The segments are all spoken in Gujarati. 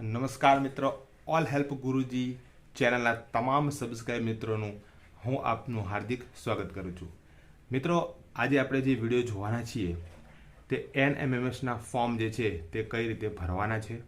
નમસ્કાર મિત્રો. ઓલ હેલ્પ ગુરુજી ચેનલના તમામ સબસ્ક્રાઈબ મિત્રોનું હું આપનું હાર્દિક સ્વાગત કરું છું. મિત્રો, આજે આપણે જે વીડિયો જોવાના છીએ, તે એન એમએમએસના ફોર્મ જે છે, તે કઈ રીતે ભરવાના છે?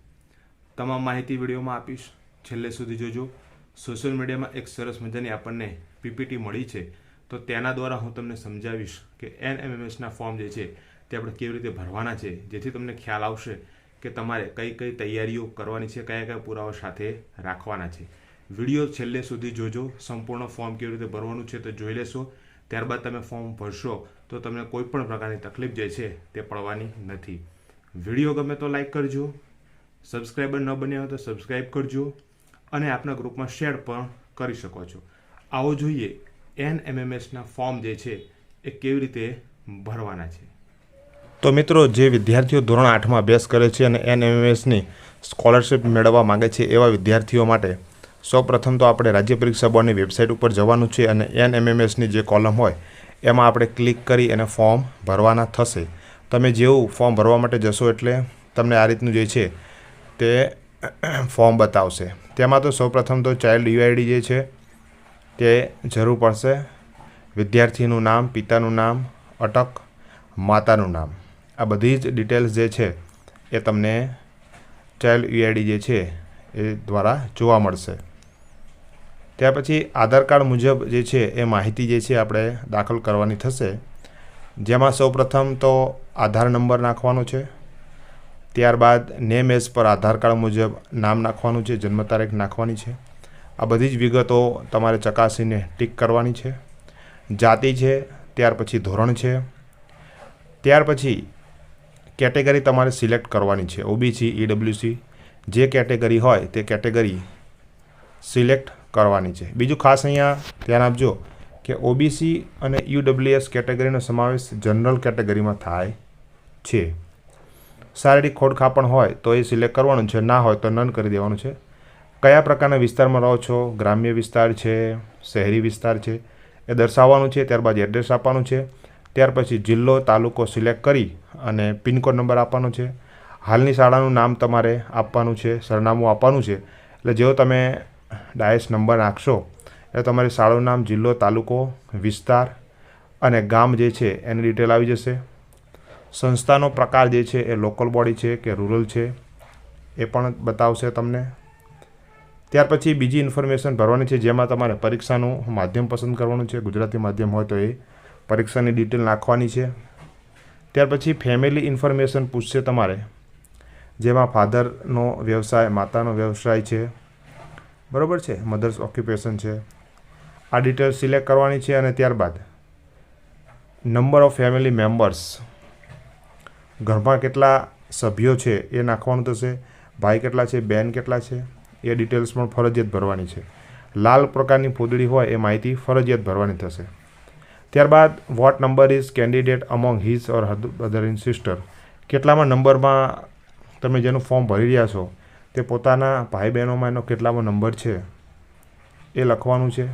તમામ માહિતી વિડીયોમાં આપીશ. છેલ્લે સુધી જોજો. સોશિયલ મીડિયામાં એક સરસ મજાની આપણને પીપીટી મળી છે. તો તેના દ્વારા હું તમને સમજાવીશ કે એન એમએમએસના ફોર્મ જે છે, તે આપણે કેવી રીતે ભરવાના છે, જેથી તમને ખ્યાલ આવશે કે તમારે કઈ કઈ તૈયારીઓ કરવાની છે, કયા કયા પુરાવા સાથે રાખવાના છે. વીડિયો છેલ્લે સુધી જોજો. સંપૂર્ણ ફોર્મ કેવી રીતે ભરવાનું છે તો જોઈ લેશો. ત્યારબાદ તમે ફોર્મ ભરશો તો તમને કોઈ પણ પ્રકારની તકલીફ જે છે તે પડવાની નથી. વીડિયો ગમે તો લાઈક કરજો. સબસ્ક્રાઈબર ન બન્યા હોય તો સબસ્ક્રાઈબ કરજો અને આપના ગ્રુપમાં શેર પણ કરી શકો છો. આવો જોઈએ એન એમએમએસના ફોર્મ જે છે એ કેવી રીતે ભરવાના છે. તો મિત્રો, જે વિદ્યાર્થીઓ ધોરણ આઠમાં અભ્યાસ કરે છે અને એનએમએસની સ્કોલરશિપ મેળવવા માંગે છે એવા વિદ્યાર્થીઓ માટે સૌપ્રથમ તો આપણે રાજ્ય પરીક્ષા બોર્ડની વેબસાઇટ ઉપર જવાનું છે અને એનએમએમએસની જે કોલમ હોય, એમાં આપણે ક્લિક કરી અને ફોર્મ ભરવાના થશે. તમે જેવું ફોર્મ ભરવા માટે જશો એટલે તમને આ રીતનું જે છે તે ફોર્મ બતાવશે. તેમાં તો સૌપ્રથમ તો ચાઇલ્ડ યુઆઈડી જે છે તે જરૂર પડશે. વિદ્યાર્થીનું નામ, પિતાનું નામ, અટક, માતાનું નામ. આ બધી જ ડિટેલ્સ જે છે એ તમને ચાઇલ્ડ યુઆઈડી જે છે એ દ્વારા જોવા મળશે. ત્યાર પછી આધાર કાર્ડ મુજબ જે છે એ માહિતી જે છે આપણે દાખલ કરવાની થશે. જેમાં સૌપ્રથમ તો આધાર નંબર નાખવાનો છે. ત્યારબાદ નેમ એઝ પર આધાર કાર્ડ મુજબ નામ નાખવાનું છે, જન્મ તારીખ નાખવાની છે. આ બધી જ વિગતો તમારે ચકાસીને ટીક કરવાની છે. જાતિ છે, ત્યાર પછી ધોરણ છે. ત્યાર પછી કેટેગરી તમારે સિલેક્ટ કરવાની છે. ઓબીસી ઈડબ્લ્યુસી જે કેટેગરી હોય તે કેટેગરી સિલેક્ટ કરવાની છે. બીજું ખાસ અહીંયા ધ્યાન આપજો કે ઓબીસી અને યુડબ્લ્યુએસ કેટેગરીનો સમાવેશ જનરલ કેટેગરીમાં થાય છે. શારીરિક ખોડખાપણ હોય તો એ સિલેક્ટ કરવાનું છે. ના હોય તો નન કરી દેવાનું છે. કયા પ્રકારના વિસ્તારમાં રહો છો? ગ્રામ્ય વિસ્તાર છે? શહેરી વિસ્તાર છે? એ દર્શાવવાનું છે. ત્યારબાદ એડ્રેસ આપવાનું છે. ત્યાર પછી જિલ્લો તાલુકો સિલેક્ટ કરી અને પિનકોડ નંબર આપવાનો છે. હાલની શાળાનું નામ તમારે આપવાનું છે, સરનામું આપવાનું છે. એટલે જેવો તમે ડાયસ નંબર નાખશો એટલે તમારી શાળાનું નામ જિલ્લો, તાલુકો, વિસ્તાર અને ગામ જે છે એની ડિટેલ આવી જશે. સંસ્થાનો પ્રકાર જે છે એ લોકલ બોડી છે કે રૂરલ છે, એ પણ બતાવશે તમને. ત્યાર પછી બીજી ઇન્ફોર્મેશન ભરવાની છે, જેમાં તમારે પરીક્ષાનું માધ્યમ પસંદ કરવાનું છે. ગુજરાતી માધ્યમ હોય તો એ પરીક્ષાની ડિટેલ નાખવાની છે. ત્યાર પછી ફેમિલી ઇન્ફોર્મેશન પૂછશે તમારે. જેમાં ફાધરનો વ્યવસાય, માતાનો વ્યવસાય છે. બરાબર છે? મધર્સ ઓક્યુપેશન છે. આ ડિટેલ સિલેક્ટ કરવાની છે અને ત્યારબાદ નંબર ઓફ ફેમિલી મેમ્બર્સ ઘરમાં કેટલા સભ્યો છે એ નાખવાનું થશે. ભાઈ કેટલા છે? બેન કેટલા છે? એ ડિટેલ્સ પણ ફરજિયાત ભરવાની છે. લાલ પ્રકારની ફોદડી હોય એ માહિતી ફરજિયાત ભરવાની થશે. ત્યારબાદ what number is candidate among his or other in sister કેટલામાં નંબરમાં તમે જેનું ફોર્મ ભરી રહ્યા છો, તે પોતાના ભાઈ બહેનોમાં એનો કેટલામાં નંબર છે, એ લખવાનું છે.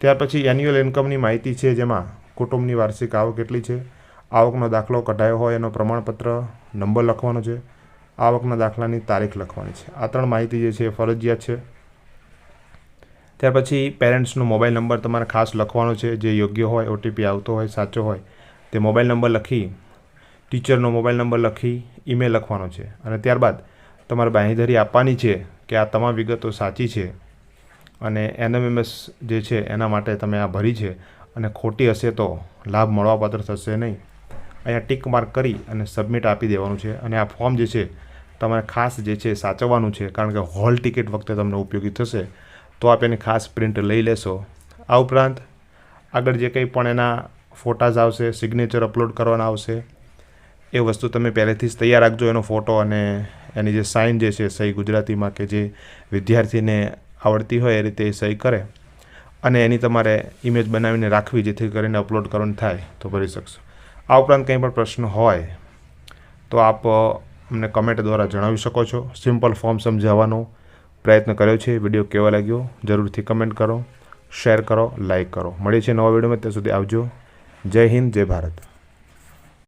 ત્યાર પછી એન્યુઅલ ઇન્કમની માહિતી છે જેમાં કુટુંબની વાર્ષિક આવક કેટલી છે, આવકનો દાખલો કઢાયો હોય એનો પ્રમાણપત્ર, નંબર લખવાનો છે, આવકના દાખલાની તારીખ લખવાની છે. આ ત્રણ માહિતી જે છે એ ફરજિયાત છે. ત્યાર પછી પેરેન્ટ્સનો મોબાઈલ નંબર તમારે ખાસ લખવાનો છે. જે યોગ્ય હોય ઓટીપી આવતો હોય, સાચો હોય, તે મોબાઈલ નંબર લખી, ટીચરનો મોબાઈલ નંબર લખી, ઈમેલ લખવાનો છે. અને ત્યારબાદ તમારે બાંહેધરી આપવાની છે કે આ તમામ વિગતો સાચી છે અને એનએમએમએસ જે છે, એના માટે તમે આ ભરી છે અને ખોટી હશે તો લાભ મળવાપાત્ર થશે નહીં. અહીંયા ટીક માર્ક કરી અને સબમિટ આપી દેવાનું છે અને આ ફોર્મ જે છે, તમારે ખાસ જે છે, સાચવવાનું છે. કારણ કે હોલ ટિકિટ વખતે તમને ઉપયોગી થશે. તો આપ એની ખાસ પ્રિન્ટ લઈ લેશો. આ ઉપરાંત આગળ જે કંઈ પણ એના ફોટાઝ આવશે સિગ્નેચર અપલોડ કરવાના આવશે, એ વસ્તુ તમે પહેલેથી જ તૈયાર રાખજો એનો ફોટો અને એની જે સાઇન જે છે, સહી ગુજરાતીમાં કે જે વિદ્યાર્થીને આવડતી હોય એ રીતે સહી કરે અને એની તમારે ઇમેજ બનાવીને રાખવી જેથી કરીને અપલોડ કરવાનું થાય તો ભરી શકશો. આ ઉપરાંત કંઈ પણ પ્રશ્ન હોય તો આપ અમને કમેન્ટ દ્વારા જણાવી શકો છો. સિમ્પલ ફોર્મ સમજાવવાનો. પ્રયત્ન કર્યો છે. વીડિયો કેવો લાગ્યો? જરૂરથી કમેન્ટ કરો, શેર કરો, લાઈક કરો. મળીએ છીએ નવા વિડીયોમાં. ત્યાં સુધી આવજો. જય હિન્દ, જય ભારત.